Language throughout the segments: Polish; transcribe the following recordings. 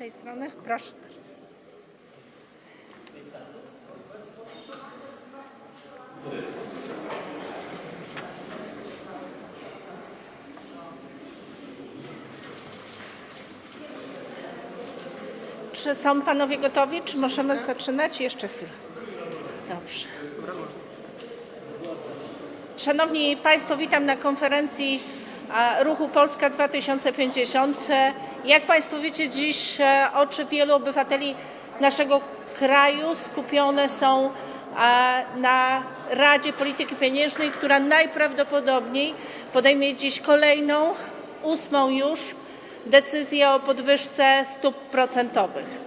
tej strony? Proszę bardzo. Czy są panowie gotowi? Czy możemy zaczynać? Jeszcze chwilę. Dobrze. Szanowni Państwo, witam na konferencji Ruchu Polska 2050. E, Jak Państwo wiecie, dziś e, oczy wielu obywateli naszego kraju skupione są e, na Radzie Polityki Pieniężnej, która najprawdopodobniej podejmie dziś kolejną, ósmą już decyzję o podwyżce stóp procentowych.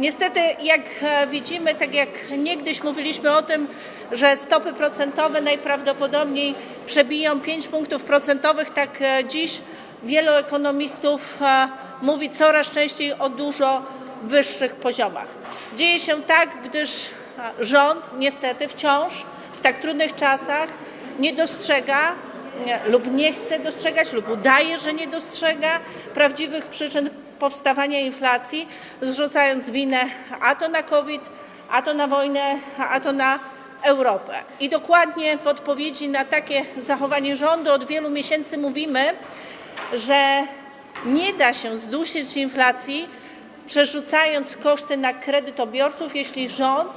Niestety, jak e, widzimy, tak jak niegdyś mówiliśmy o tym, że stopy procentowe najprawdopodobniej przebiją 5 punktów procentowych, tak e, dziś wielu ekonomistów e, mówi coraz częściej o dużo wyższych poziomach. Dzieje się tak, gdyż rząd niestety wciąż w tak trudnych czasach nie dostrzega lub nie chce dostrzegać, lub udaje, że nie dostrzega prawdziwych przyczyn powstawania inflacji, zrzucając winę a to na COVID, a to na wojnę, a to na Europę. I dokładnie w odpowiedzi na takie zachowanie rządu od wielu miesięcy mówimy, że nie da się zdusić inflacji, przerzucając koszty na kredytobiorców, jeśli rząd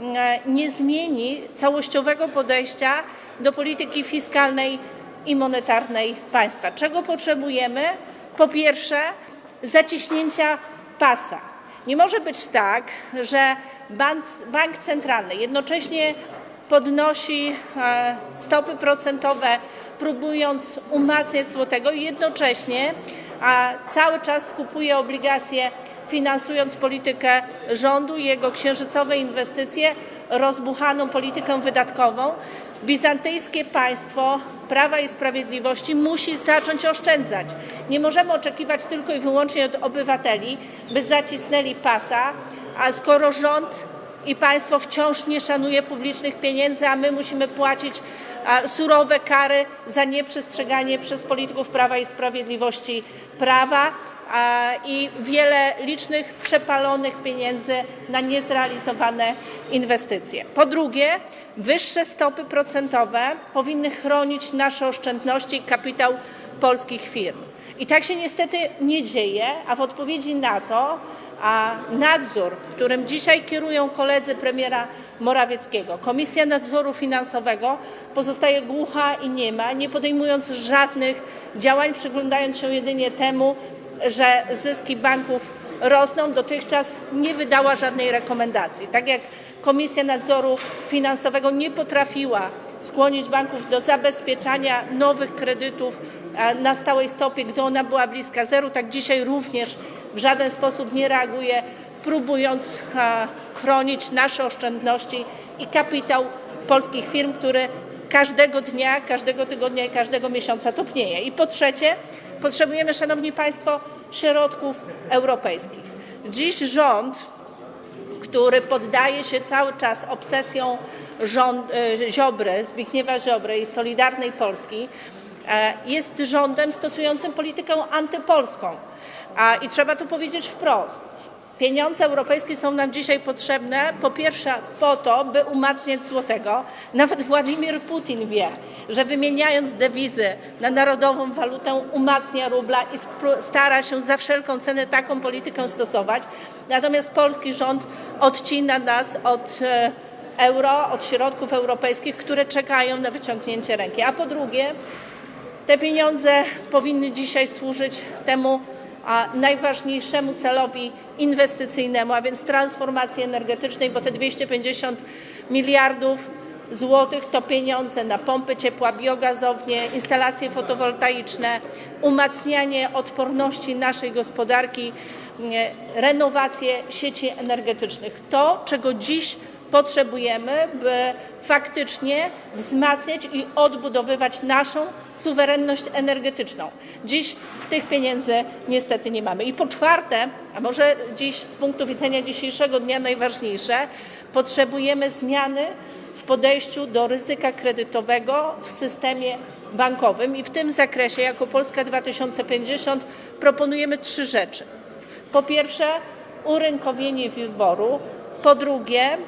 e, nie zmieni całościowego podejścia do polityki fiskalnej i monetarnej państwa. Czego potrzebujemy? Po pierwsze, zaciśnięcia pasa. Nie może być tak, że bank, bank centralny jednocześnie podnosi e, stopy procentowe, próbując umacniać złotego i jednocześnie cały czas kupuje obligacje, finansując politykę rządu i jego księżycowe inwestycje, rozbuchaną politykę wydatkową. Bizantyjskie państwo Prawa i Sprawiedliwości musi zacząć oszczędzać. Nie możemy oczekiwać tylko i wyłącznie od obywateli, by zacisnęli pasa, a skoro rząd i państwo wciąż nie szanuje publicznych pieniędzy, a my musimy płacić surowe kary za nieprzestrzeganie przez polityków Prawa i Sprawiedliwości prawa i wiele licznych przepalonych pieniędzy na niezrealizowane inwestycje. Po drugie, wyższe stopy procentowe powinny chronić nasze oszczędności i kapitał polskich firm. I tak się niestety nie dzieje, a w odpowiedzi na to a nadzór, którym dzisiaj kierują koledzy premiera Morawieckiego, Komisja Nadzoru Finansowego pozostaje głucha i niema, nie podejmując żadnych działań, przyglądając się jedynie temu, że zyski banków rosną. Dotychczas nie wydała żadnej rekomendacji. Tak jak Komisja Nadzoru Finansowego nie potrafiła skłonić banków do zabezpieczania nowych kredytów na stałej stopie, gdy ona była bliska zeru, tak dzisiaj również w żaden sposób nie reaguje, próbując chronić nasze oszczędności i kapitał polskich firm, który każdego dnia, każdego tygodnia i każdego miesiąca topnieje. I po trzecie, potrzebujemy, Szanowni Państwo, środków europejskich. Dziś rząd który poddaje się cały czas obsesją e, Ziobry, Zbigniewa Ziobry i Solidarnej Polski, e, jest rządem stosującym politykę antypolską. I trzeba to powiedzieć wprost. Pieniądze europejskie są nam dzisiaj potrzebne po pierwsze po to, by umacniać złotego. Nawet Władimir Putin wie, że wymieniając dewizy na narodową walutę umacnia rubla i stara się za wszelką cenę taką politykę stosować. Natomiast polski rząd odcina nas od e, euro, od środków europejskich, które czekają na wyciągnięcie ręki. A po drugie, te pieniądze powinny dzisiaj służyć temu najważniejszemu celowi inwestycyjnemu, a więc transformacji energetycznej, bo te 250 miliardów złotych to pieniądze na pompy ciepła, biogazownie, instalacje fotowoltaiczne, umacnianie odporności naszej gospodarki, nie, renowację sieci energetycznych. To, czego dziś potrzebujemy, by faktycznie wzmacniać i odbudowywać naszą suwerenność energetyczną. Dziś tych pieniędzy niestety nie mamy. I po czwarte, a może dziś z punktu widzenia dzisiejszego dnia najważniejsze, potrzebujemy zmiany w podejściu do ryzyka kredytowego w systemie bankowym i w tym zakresie jako Polska 2050 proponujemy trzy rzeczy. Po pierwsze, urynkowienie wyboru. Po drugie,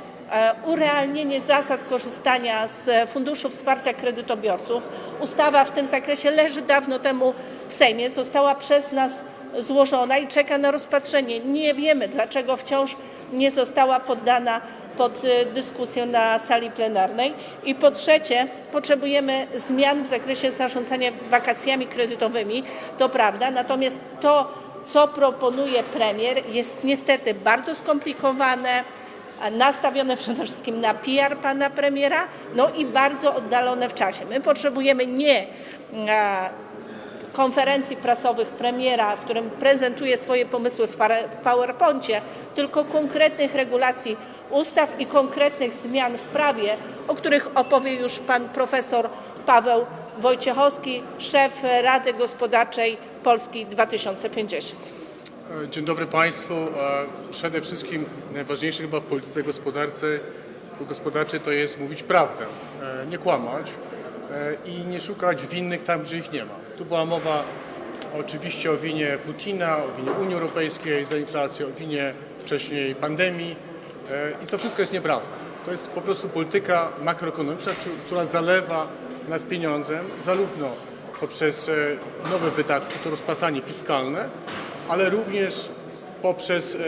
urealnienie zasad korzystania z Funduszu Wsparcia Kredytobiorców. Ustawa w tym zakresie leży dawno temu w Sejmie, została przez nas złożona i czeka na rozpatrzenie. Nie wiemy, dlaczego wciąż nie została poddana pod e, dyskusję na sali plenarnej. I po trzecie, potrzebujemy zmian w zakresie zarządzania wakacjami kredytowymi, to prawda, natomiast to, co proponuje premier, jest niestety bardzo skomplikowane, nastawione przede wszystkim na PR pana premiera, no i bardzo oddalone w czasie. My potrzebujemy nie a, konferencji prasowych premiera, w którym prezentuje swoje pomysły w PowerPoincie, tylko konkretnych regulacji ustaw i konkretnych zmian w prawie, o których opowie już pan profesor Paweł Wojciechowski, szef Rady Gospodarczej Polski 2050. E, Dzień dobry Państwu. E, Przede wszystkim najważniejsze chyba w polityce gospodarce, gospodarczej to jest mówić prawdę, e, nie kłamać i nie szukać winnych tam, gdzie ich nie ma. Tu była mowa oczywiście o winie Putina, o winie Unii Europejskiej za inflację, o winie wcześniej pandemii i to wszystko jest nieprawda. To jest po prostu polityka makroekonomiczna, która zalewa nas pieniądzem, zarówno poprzez nowe wydatki, to rozpasanie fiskalne, ale również poprzez e,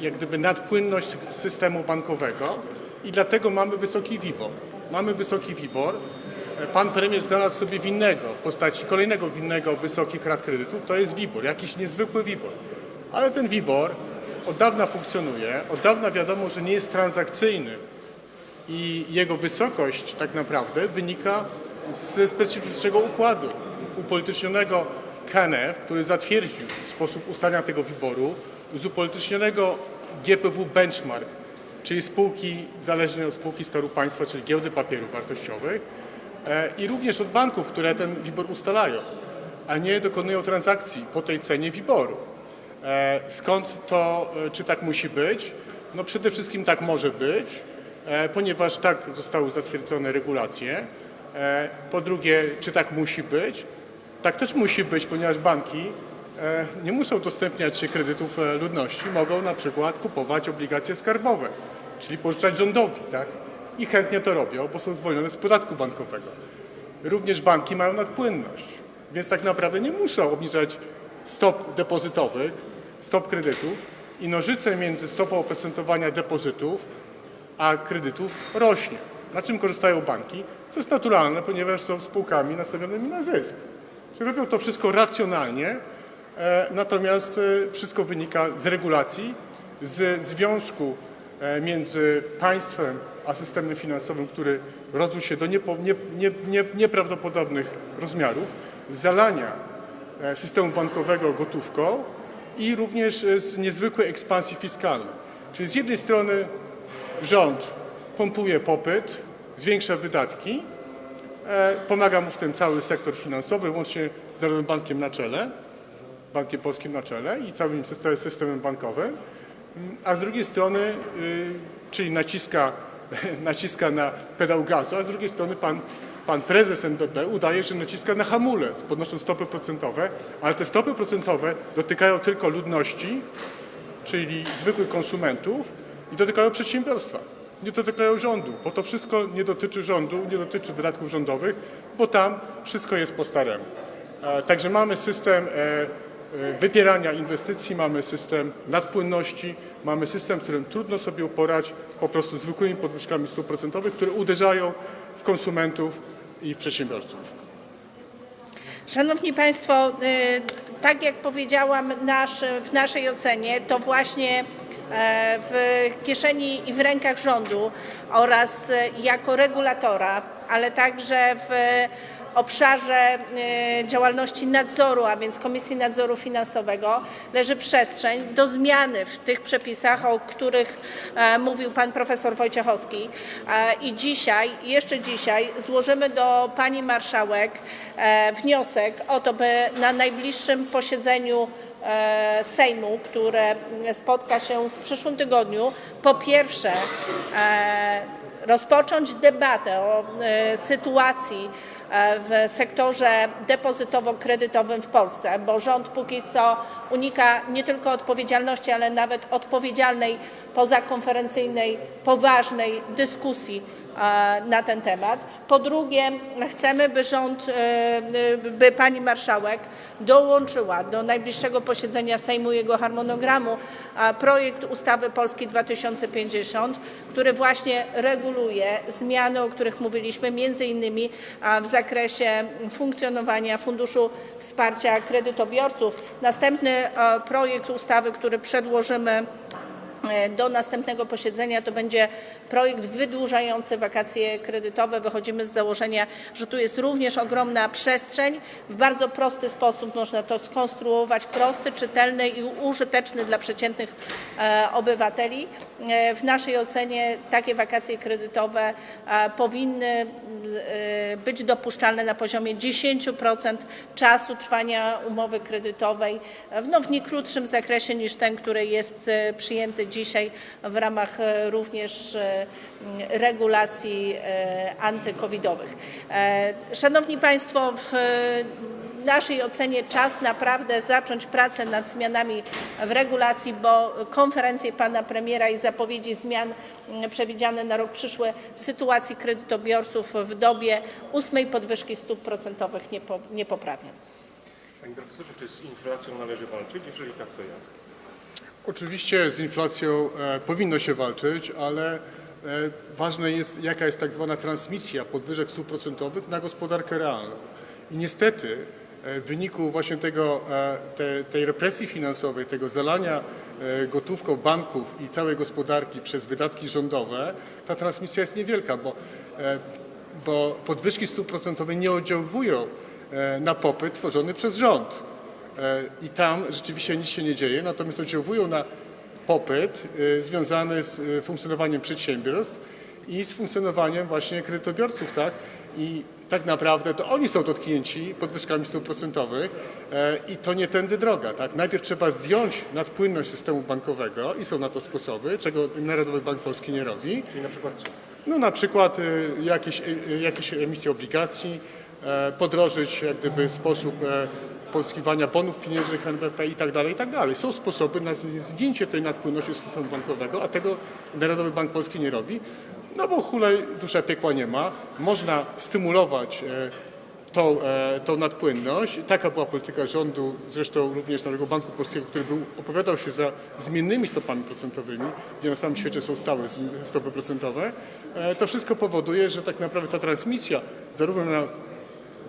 jak gdyby nadpłynność systemu bankowego i dlatego mamy wysoki WIBOR. Mamy wysoki WIBOR. E, Pan premier znalazł sobie winnego w postaci kolejnego winnego wysokich rat kredytów, to jest WIBOR, jakiś niezwykły WIBOR. Ale ten WIBOR od dawna funkcjonuje, od dawna wiadomo, że nie jest transakcyjny i jego wysokość tak naprawdę wynika ze specyficznego układu upolitycznionego KNF, który zatwierdził sposób ustalania tego wyboru, z upolitycznionego GPW Benchmark, czyli spółki zależnej od spółki Skarbu Państwa, czyli giełdy papierów wartościowych e, i również od banków, które ten WIBOR ustalają, a nie dokonują transakcji po tej cenie WIBORu. E, Skąd to, e, czy tak musi być? No przede wszystkim tak może być, ponieważ tak zostały zatwierdzone regulacje. Po drugie, czy tak musi być? Tak też musi być, ponieważ banki e, nie muszą udostępniać się kredytów e, ludności, mogą na przykład kupować obligacje skarbowe, czyli pożyczać rządowi, tak? I chętnie to robią, bo są zwolnione z podatku bankowego. Również banki mają nadpłynność, więc tak naprawdę nie muszą obniżać stop depozytowych, stop kredytów i nożyce między stopą oprocentowania depozytów a kredytów rośnie. Na czym korzystają banki? Co jest naturalne, ponieważ są spółkami nastawionymi na zysk. Czyli robią to wszystko racjonalnie, e, natomiast e, wszystko wynika z regulacji, z związku e, między państwem a systemem finansowym, który rozrósł się do niepo, nie, nie, nie, nieprawdopodobnych rozmiarów, z zalania systemu bankowego gotówką i również z niezwykłej ekspansji fiskalnej. Czyli z jednej strony rząd pompuje popyt, zwiększa wydatki, pomaga mu w tym cały sektor finansowy, łącznie z Narodowym Bankiem na czele, Bankiem Polskim na czele i całym syste- systemem bankowym, Mm, a z drugiej strony, y, czyli naciska, naciska na pedał gazu, a z drugiej strony pan, pan prezes NBP udaje, że naciska na hamulec, podnosząc stopy procentowe, ale te stopy procentowe dotykają tylko ludności, czyli zwykłych konsumentów i dotykają przedsiębiorstwa. Nie dotykają rządu, bo to wszystko nie dotyczy rządu, nie dotyczy wydatków rządowych, bo tam wszystko jest po staremu. E, Także mamy system e, e, wypierania inwestycji, mamy system nadpłynności, mamy system, którym trudno sobie uporać po prostu zwykłymi podwyżkami stóp procentowych, które uderzają w konsumentów i w przedsiębiorców. Szanowni Państwo, y, tak jak powiedziałam nasz, w naszej ocenie, to właśnie w kieszeni i w rękach rządu oraz e, jako regulatora, ale także w obszarze e, działalności nadzoru, a więc Komisji Nadzoru Finansowego, leży przestrzeń do zmiany w tych przepisach, o których e, mówił pan profesor Wojciechowski. E, I dzisiaj, jeszcze dzisiaj złożymy do pani marszałek e, wniosek o to, by na najbliższym posiedzeniu Sejmu, które spotka się w przyszłym tygodniu, po pierwsze rozpocząć debatę o e, sytuacji e, w sektorze depozytowo-kredytowym w Polsce, bo rząd póki co unika nie tylko odpowiedzialności, ale nawet odpowiedzialnej, pozakonferencyjnej, poważnej dyskusji na ten temat. Po drugie, chcemy, by rząd, e, e, by pani marszałek dołączyła do najbliższego posiedzenia Sejmu jego harmonogramu projekt ustawy Polski 2050, który właśnie reguluje zmiany, o których mówiliśmy, między innymi w zakresie funkcjonowania Funduszu Wsparcia Kredytobiorców. Następny e, projekt ustawy, który przedłożymy E, do następnego posiedzenia to będzie projekt wydłużający wakacje kredytowe. Wychodzimy z założenia, że tu jest również ogromna przestrzeń. W bardzo prosty sposób można to skonstruować, prosty, czytelny i użyteczny dla przeciętnych e, obywateli. E, w naszej ocenie takie wakacje kredytowe e, powinny e, być dopuszczalne na poziomie 10% czasu trwania umowy kredytowej w, no, w nie krótszym zakresie niż ten, który jest e, przyjęty dzisiaj w ramach e, również e, regulacji e, antykowidowych. Szanowni Państwo, w naszej ocenie czas naprawdę zacząć pracę nad zmianami w regulacji, bo konferencje pana premiera i zapowiedzi zmian przewidziane na rok przyszły sytuacji kredytobiorców w dobie ósmej podwyżki stóp procentowych nie, po, nie poprawią. Panie profesorze, czy z inflacją należy walczyć? Jeżeli tak, to jak? Oczywiście z inflacją e, powinno się walczyć, ale e, ważne jest, jaka jest tak zwana transmisja podwyżek stóp procentowych na gospodarkę realną. I niestety e, w wyniku właśnie tego, te, tej represji finansowej, tego zalania gotówką banków i całej gospodarki przez wydatki rządowe, ta transmisja jest niewielka, bo, bo podwyżki stóp procentowych nie oddziałują na popyt tworzony przez rząd. E, i tam rzeczywiście nic się nie dzieje, natomiast oddziałują na popyt e, związany z e, funkcjonowaniem przedsiębiorstw i z funkcjonowaniem właśnie kredytobiorców, tak? I tak naprawdę to oni są dotknięci podwyżkami stóp procentowych i to nie tędy droga, tak? Najpierw trzeba zdjąć nadpłynność systemu bankowego i są na to sposoby, czego Narodowy Bank Polski nie robi. Czyli na przykład co? No na przykład jakieś, jakieś emisje obligacji, podrożyć jak gdyby sposób pozyskiwania bonów pieniężnych NBP i tak tak dalej. Są sposoby na zdjęcie tej nadpłynności systemu bankowego, a tego Narodowy Bank Polski nie robi, no bo hulaj dusza piekła nie ma. Można stymulować e, tą, e, tą nadpłynność. Taka była polityka rządu, zresztą również Narodowego Banku Polskiego, który był, opowiadał się za zmiennymi stopami procentowymi, gdzie na całym świecie są stałe stopy procentowe. E, To wszystko powoduje, że tak naprawdę ta transmisja zarówno na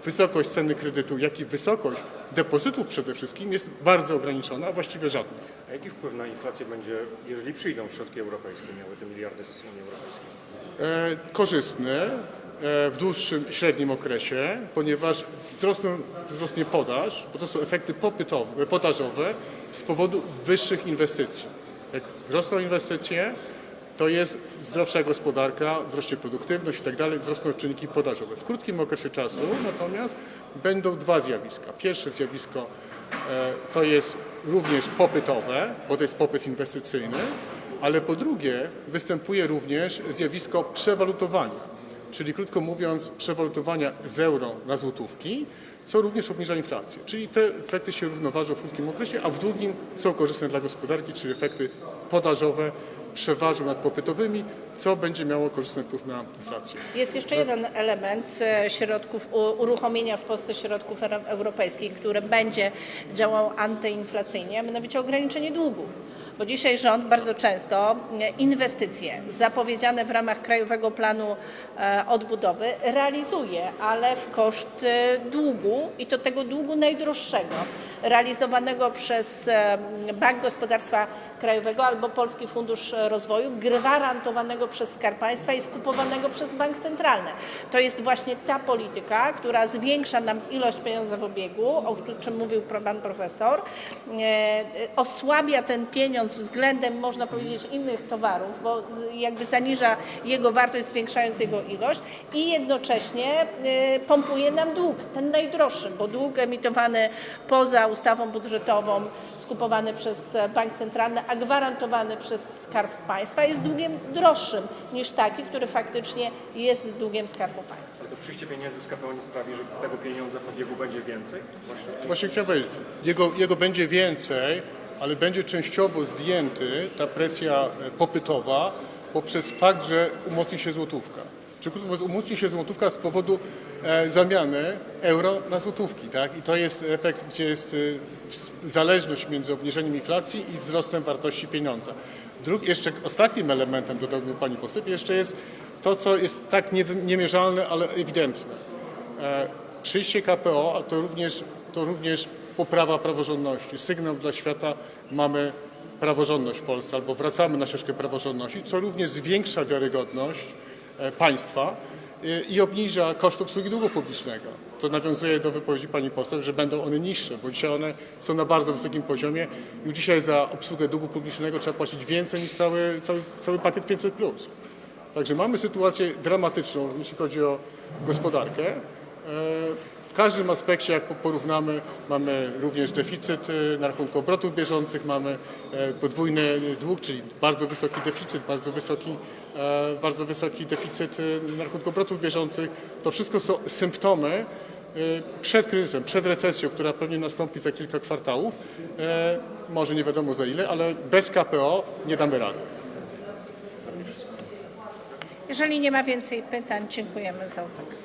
wysokość ceny kredytu, jak i wysokość depozytów przede wszystkim jest bardzo ograniczona, a właściwie żadna. A jaki wpływ na inflację będzie, jeżeli przyjdą środki europejskie, miały te miliardy z Unii Europejskiej? e, korzystny e, w dłuższym, średnim okresie, ponieważ wzrosną, wzrośnie podaż, bo to są efekty popytowe, podażowe z powodu wyższych inwestycji. Jak wzrosną inwestycje, to jest zdrowsza gospodarka, wzrośnie produktywność i tak dalej, wzrosną czynniki podażowe. W krótkim okresie czasu natomiast będą dwa zjawiska. Pierwsze zjawisko e, to jest również popytowe, bo to jest popyt inwestycyjny, ale po drugie występuje również zjawisko przewalutowania, czyli krótko mówiąc przewalutowania z euro na złotówki, co również obniża inflację. Czyli te efekty się równoważą w krótkim okresie, a w długim są korzystne dla gospodarki, czyli efekty podażowe przeważą nad popytowymi, co będzie miało korzystny wpływ na inflację. Jest jeszcze jeden element e, środków, uruchomienia w Polsce środków euro- europejskich, który będzie działał antyinflacyjnie, a mianowicie ograniczenie długu. Bo dzisiaj rząd bardzo często e, inwestycje zapowiedziane w ramach Krajowego Planu e, Odbudowy realizuje, ale w koszt długu i to tego długu najdroższego, realizowanego przez e, Bank Gospodarstwa Krajowego albo Polski Fundusz Rozwoju, gwarantowanego przez Skarb Państwa i skupowanego przez Bank Centralny. To jest właśnie ta polityka, która zwiększa nam ilość pieniądza w obiegu, o czym mówił pan profesor, e, e, osłabia ten pieniądz względem, można powiedzieć, innych towarów, bo jakby zaniża jego wartość, zwiększając jego ilość i jednocześnie pompuje nam dług, ten najdroższy, bo dług emitowany poza poza ustawą budżetową, skupowany przez bank centralny, a gwarantowany przez Skarb Państwa, jest długiem droższym niż taki, który faktycznie jest długiem Skarbu Państwa. Ale to przyjście pieniędzy z KPO nie sprawi, że tego pieniądza w obiegu będzie więcej? Właśnie. Właśnie chciałem powiedzieć, jego, jego będzie więcej, ale będzie częściowo zdjęty ta presja e, popytowa poprzez fakt, że umocni się złotówka. Czy umocni się złotówka z powodu e, zamiany euro na złotówki, tak? I to jest efekt, gdzie jest e, zależność między obniżeniem inflacji i wzrostem wartości pieniądza. Drug, jeszcze ostatnim elementem, dodałby pani poseł, jeszcze jest to, co jest tak niewy- niemierzalne, ale ewidentne. E, Przyjście KPO, to również, to również poprawa praworządności. Sygnał dla świata, mamy praworządność w Polsce, albo wracamy na ścieżkę praworządności, co również zwiększa wiarygodność państwa e, i obniża koszt obsługi długu publicznego. To nawiązuje do wypowiedzi pani poseł, że będą one niższe, bo dzisiaj one są na bardzo wysokim poziomie. Już dzisiaj za obsługę długu publicznego trzeba płacić więcej niż cały, cały, cały pakiet 500+. Także mamy sytuację dramatyczną, jeśli chodzi o gospodarkę. E, W każdym aspekcie, jak po- porównamy, mamy również deficyt e, na rachunku obrotów bieżących, mamy e, podwójny dług, czyli bardzo wysoki deficyt, bardzo wysoki, e, bardzo wysoki deficyt e, na rachunku obrotów bieżących. To wszystko są symptomy e, przed kryzysem, przed recesją, która pewnie nastąpi za kilka kwartałów. E, Może nie wiadomo za ile, ale bez KPO nie damy rady. Jeżeli nie ma więcej pytań, dziękujemy za uwagę.